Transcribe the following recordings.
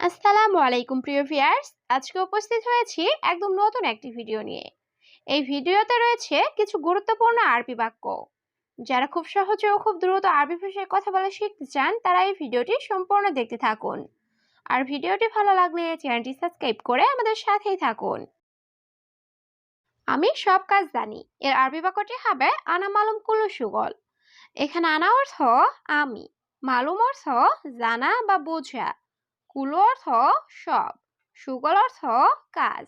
আসসালামু আলাইকুম, প্রিয় ভিউয়ার্স। আজকে উপস্থিত হয়েছি একদম নতুন একটি ভিডিও নিয়ে। এই ভিডিওতে রয়েছে কিছু গুরুত্বপূর্ণ আরবি বাক্য। যারা খুব সহজে ও খুব দ্রুত আরবি ভাষায় কথা বলা শিখতে চান, তারা এই ভিডিওটি সম্পূর্ণ দেখতে থাকুন। আর ভিডিওটি ভালো লাগলে চ্যানেলটি সাবস্ক্রাইব করে আমাদের সাথেই থাকুন। আমি সব কাজ জানি। এর আরবি বাক্যটি হবে, আনা মালুম কুলু সুগল। এখানে আনা অর্থ, আমি। মালুম অর্থ, জানা বা বোঝা। কুলো অর্থ সব, সুগল অর্থ কাজ।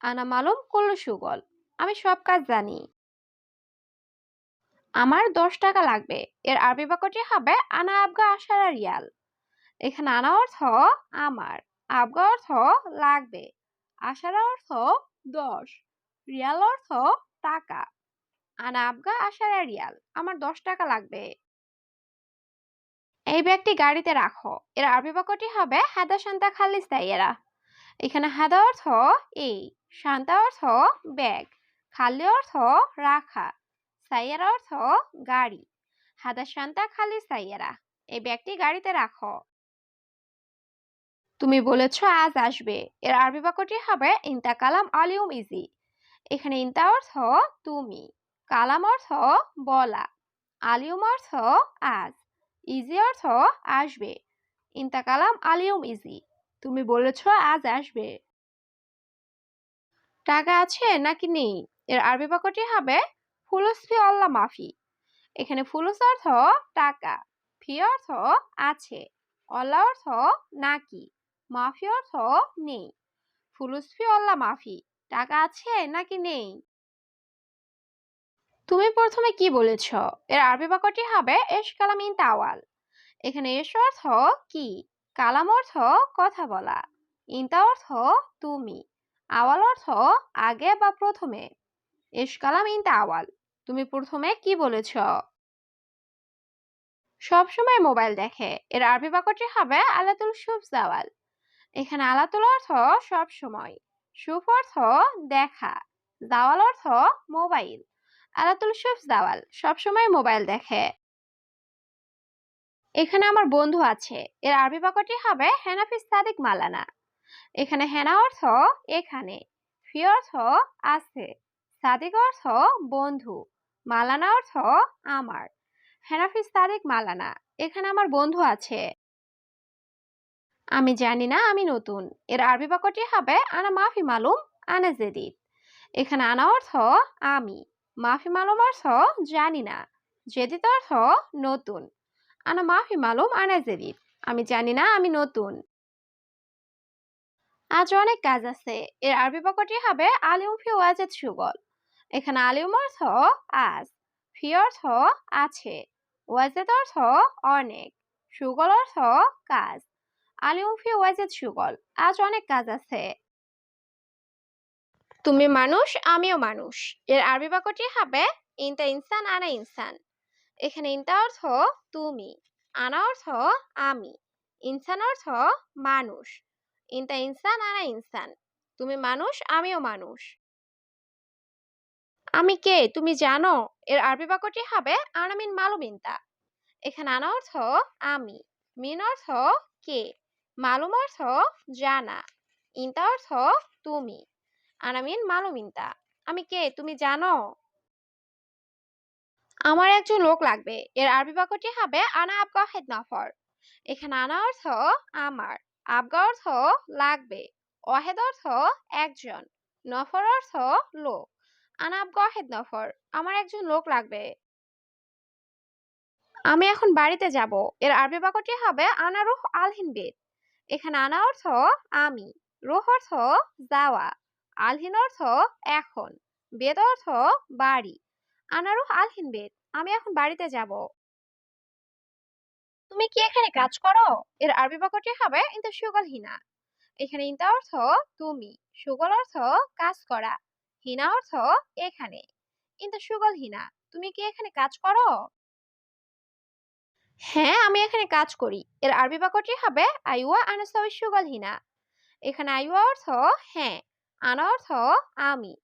আনা মালুম কুল্লু সুগল, আমি সব কাজ জানি। আমার দশ টাকা লাগবে, এর আরবি বাক্যটি হবে আনা আবগা আশারা রিয়াল। এখানে আনা অর্থ আমার, আবগা অর্থ লাগবে, আশারা অর্থ দশ, রিয়াল অর্থ টাকা। আনা আবগা আশারা রিয়াল, আমার দশ টাকা লাগবে। এই ব্যাগটি গাড়িতে রাখো। এর আরবি বাক্যটি হবে হাদা শান্তা খালিস তাইয়েরা এখানে হাদা অর্থ এই, শান্তা অর্থ ব্যাগ, খালি অর্থ রাখা, সাইয়েরা অর্থ গাড়ি, হাদা শান্তা খালি সাইয়েরা এই ব্যাগটি গাড়িতে রাখো। তুমি বলেছ আজ আসবে। এর আরবি বাক্যটি হবে ইন্তা কালাম আলিউম ইজি এখানে ইন্তা অর্থ তুমি, কালাম অর্থ বলা আলিউম অর্থ আজ। ইজি অর্থ আসবে। ইন্তাকালাম আলিউম ইজি তুমি বলেছ আজ আসবে। টাকা আছে নাকি নেই? এর আরবি বাক্যটি হবে ফুলুস ফি অল্লা মাফি। এখানে ফুলুস অর্থ টাকা, ফি অর্থ আছে অল্লা অর্থ নাকি, মাফি অর্থ নেই। ফুলুস ফি অল্লা মাফি। টাকা আছে নাকি নেই? তুমি প্রথমে কি বলেছ? এর আরবি বাক্যটি হবে এস কালাম ইন তাওয়াল এখানে এস অর্থ কি? কালাম অর্থ কথা বলা। ইনতা অর্থ তুমি। আওয়াল অর্থ আগে বা প্রথমে। এস কালাম ইন তাওয়াল তুমি প্রথমে কি বলেছ? সব সময় মোবাইল দেখে। এর আরবি বাক্যটি হবে আলাতুল শুভ জাওয়াল এখানে আলাতুল অর্থ সব সময় শুভ অর্থ দেখা। জাওয়াল অর্থ মোবাইল। আলাতুল শুভ জাওয়াল সবসময় মোবাইল দেখে। এখানে আমার বন্ধু আছে, এর আরবি বাক্যটি হবে হেনাফিস সাদিক মালানা। এখানে হেনা অর্থ এখানে, ফি অর্থ আছে, সাদিক অর্থ বন্ধু, মালানা অর্থ আমার, হেনাফিস সাদিক মালানা। এখানে আমার বন্ধু আছে। আমি জানি না আমি নতুন, এর আরবি বাক্যটি হবে আনা মাফি মালুম, আনা জেদিদ। এখানে আনা অর্থ আমি। মাফি মালুম অর্থ জানি না। জেদিদ অর্থ নতুন। আনা মাফি মালুম, আনা জেদিদ আমি জানি না, আমি নতুন। আজ অনেক কাজ আছে। এর আরবি বাক্যটি হবে আলিউম ফি ওয়াজেদ সুগল। এখানে আলিউম অর্থ আজ, ফি অর্থ আছে, ওয়াজেদ অর্থ অনেক, সুগল অর্থ কাজ। আলিউম ফি ওয়াজেদ সুগল। আজ অনেক কাজ আছে। তুমি মানুষ, আমিও মানুষ। এর আরবি বাক্যটি হবে, ইনতা ইনসান, আনা ইনসান। এখানে ইনতা অর্থ তুমি আনা অর্থ আমি ইনসান অর্থ মানুষ ইনতা ইনসান, আনা ইনসান। তুমি মানুষ, আমিও মানুষ। আমি কে, তুমি জানো? এর আরবি বাক্যটি হবে আনামিন মালুম ইনতা। এখানে আনা অর্থ আমি মিন অর্থ কে মালুম অর্থ জানা ইনতা অর্থ তুমি আনামিন মালুমিনতা আমি কে? তুমি জানো? আমার একজন লোক লাগবে। এর আরবি বাক্যটি হবে, আনা আবগা হেদ নফর। এখানে আনা অর্থ, আমার। আবগা অর্থ, লাগবে। ওয়াহেদ অর্থ, একজন। নফর অর্থ, লোক। আনা আবগা হেদ নফর। আমার একজন লোক লাগবে। আমি এখন বাড়িতে যাব। এর আরবি বাক্যটি হবে, আনা রুহ আলহিন বেদ। এখানে আনা অর্থ, আমি। রুহ অর্থ, যাওয়া। আলহিন অর্থ এখন, বেদ অর্থ বাড়ি। আনারুহ আলহিন বেদ, আমি এখন বাড়িতে যাব। তুমি কি এখানে কাজ করো? এর আরবি বাক্যটি হবে ইন্তা সুগল হিনা। এখানে ইন্তা অর্থ তুমি, সুগল অর্থ কাজ করা, হিনা অর্থ এখানে। ইন্তা সুগল হিনা, তুমি কি এখানে কাজ করো? হ্যাঁ আমি এখানে কাজ করি। এর আরবি বাক্যটি হবে আইওয়া আনাসাবি সুগল হিনা। এখানে আইওয়া অর্থ হ্যাঁ আনা অর্থ আমি,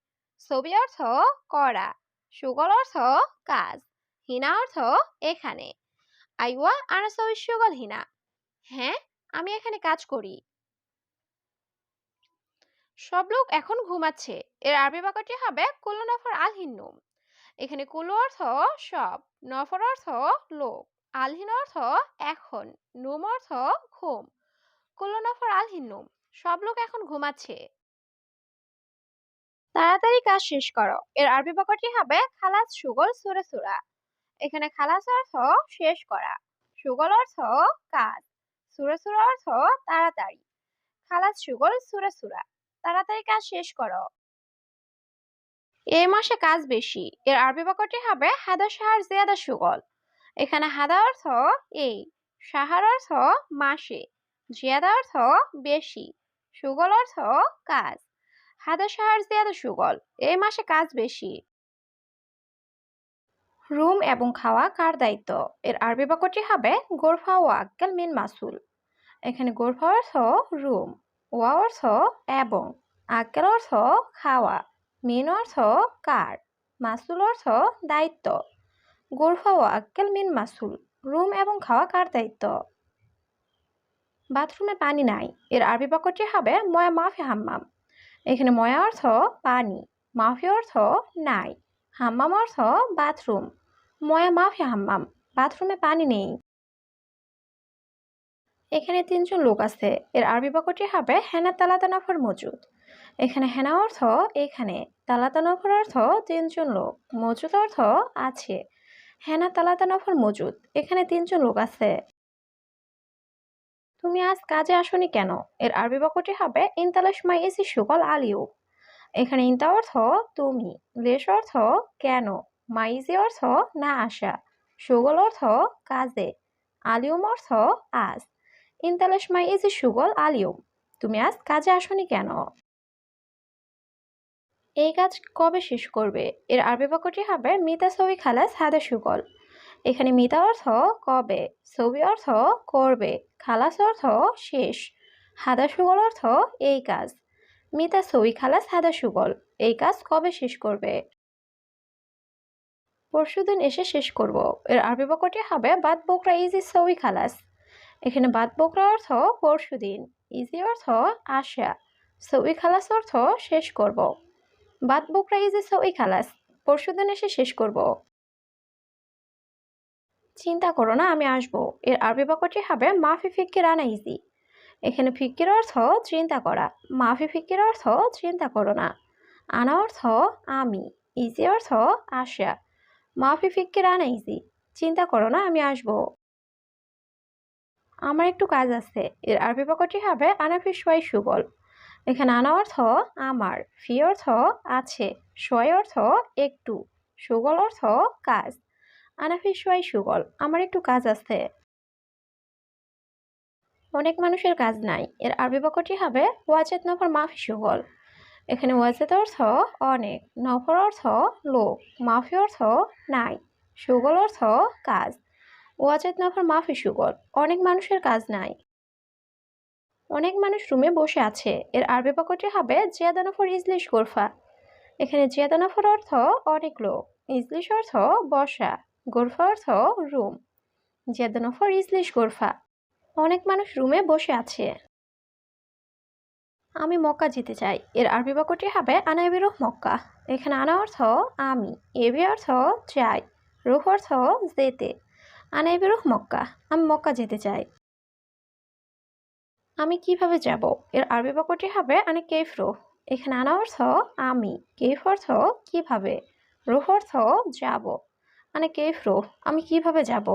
ছবি অর্থ করা, সুগল অর্থ কাজ, হিনা অর্থ এখানে। আইওয়া আনা ছবি সুগল হিনা। হ্যাঁ আমি এখানে কাজ করি। সব লোক এখন ঘুমাচ্ছে। এর আরবি বাক্যটি হবে কুল্লু নফর আল হিন্নুম এখানে কুল্লু অর্থ সব, নফর অর্থ লোক আলহিন অর্থ এখন, নুম অর্থ ঘুম, কুল্লু নফর আল হিন্নুম সব লোক এখন ঘুমাচ্ছে। তাড়াতাড়ি কাজ শেষ করো। এর আরবি বাক্যটি হবে, খালাস সুগল সুরে সুরা। এখানে খালাস অর্থ শেষ করা। সুগল অর্থ কাজ। সুরে সুরা অর্থ তাড়াতাড়ি। খালাস সুগল সুরে সুরা। তাড়াতাড়ি কাজ শেষ করো। এই মাসে কাজ বেশি। এর আরবি বাক্যটি হবে, হাদা সাহার জিয়াদা সুগল। এখানে হাদা অর্থ এই। সাহার অর্থ মাসে। জিয়াদা অর্থ বেশি। সুগল অর্থ কাজ। হাদা সাহার জিয়াদা সুগল, এই মাসে কাজ বেশি। রুম এবং খাওয়া কার দায়িত্ব? এর আরবি বাক্যটি হবে গোরফা ও আক্কেল মিন মাসুল। এখানে গোরফা অর্থ রুম, ওয়া অর্থ এবং, আক্কেল অর্থ খাওয়া, মিন অর্থ কার, মাসুল অর্থ দায়িত্ব। গোরফা ও আক্কেল মিন মাসুল, রুম এবং খাওয়া কার দায়িত্ব? বাথরুমে পানি নাই, এর আরবি বাক্যটি হবে ময়া মাফি হাম্মাম। এখানে ময়া অর্থ পানি, মাফি অর্থ নাই, হাম্মাম অর্থ বাথরুম। ময়া, মাফি, হাম্মাম, বাথরুমে পানি নেই। এখানে তিনজন লোক আছে, এর আরবি বাক্যটি হবে হেনা তালাতানাফর মজুদ। এখানে হেনা অর্থ এখানে, তালাতানফর অর্থ তিনজন লোক, মজুদ অর্থ আছে, হেনা তালাতানফর মজুদ। এখানে তিনজন লোক আছে। তুমি আজ কাজে আসনি কেন? এর আরবি বাক্যটি হবে ইনতালাস মাই ইসি সুগল আলিউ। এখানে ইনতা অর্থ, তুমি। লেশ অর্থ, কেন? মাইজি অর্থ, না আসা। সুগল অর্থ, কাজে। আলিউম অর্থ, আজ। ইনতালাস মাই ইসি সুগল আলিউম। তুমি আজ কাজে আসনি কেন? এই কাজ কবে শেষ করবে? এর আরবি বাক্যটি হবে, মিতা সবি খালাস হাদা সুগল। এখানে মিতা অর্থ কবে, ছবি অর্থ করবে, খালাস অর্থ শেষ, হাদা সুগল অর্থ এই কাজ। মিতা ছবি, খালাস, হাদা সুগল, এই কাজ কবে শেষ করবে? পরশুদিন এসে শেষ করব। এর আরবি বাক্যটি হবে, বাদ বকরা ইজি, ছবি, খালাস। এখানে বাদ বকরা অর্থ পরশুদিন, ইজি অর্থ আশা, ছবি, খালাস অর্থ শেষ করব। বাদ বকরা ইজি, ছবি, খালাস, পরশুদিন এসে শেষ করব। চিন্তা করো না, আমি আসব। এর আরবি বাক্যটি হবে, মাফি ফিক্কির আনা ইজি। এখানে ফিক্কির অর্থ, চিন্তা করা। মাফি ফিক্কির অর্থ, চিন্তা করো না। আনা অর্থ, আমি। ইজি অর্থ আসা মাফি ফিক্কির আনা ইজি, চিন্তা করো না, আমি আসব। আমার একটু কাজ আছে। এর আরবি বাক্যটি হবে আনাফি সোয়াই সুগল। এখানে আনা অর্থ, আমার। ফি অর্থ, আছে। সোয়াই অর্থ, একটু। সুগল অর্থ, কাজ। আনাফি সোয়াই সুগল। আমার একটু কাজ আছে। অনেক মানুষের কাজ নাই। এর আরবি বাক্যটি হবে, ওয়াজেদ নফর মাফি সুগল। এখানে ওয়াজেদ অর্থ অনেক, নফর অর্থ লোক, মাফি অর্থ নাই, সুগল অর্থ কাজ। ওয়াজেদ নফর মাফি সুগল। অনেক মানুষের কাজ নাই। অনেক মানুষ রুমে বসে আছে। এর আরবি বাক্যটি হবে জিয়াদানফর ইজলিশ গোরফা। এখানে জিয়াদানফর অর্থ অনেক লোক, ইজলিশ অর্থ বসা গোরফা অর্থ রুম জিয়াদানফর ইজলিশ গোরফা। অনেক মানুষ রুমে বসে আছে। আমি মক্কা যেতে চাই। এর আরবি বাক্যটি হবে আনাইবি রুহ মক্কা। এখানে আনা অর্থ আমি এবি অর্থ চাই রুহ অর্থ যেতে। আনাইবি রুহ মক্কা, আমি মক্কা যেতে চাই। আমি কীভাবে যাব? এর আরবি বাক্যটি হবে আনে কেফ রুহ। এখানে আনা অর্থ আমি কেফ অর্থ কীভাবে, রুহ অর্থ যাব। মানে কে ফ্রো? আমি কীভাবে যাব?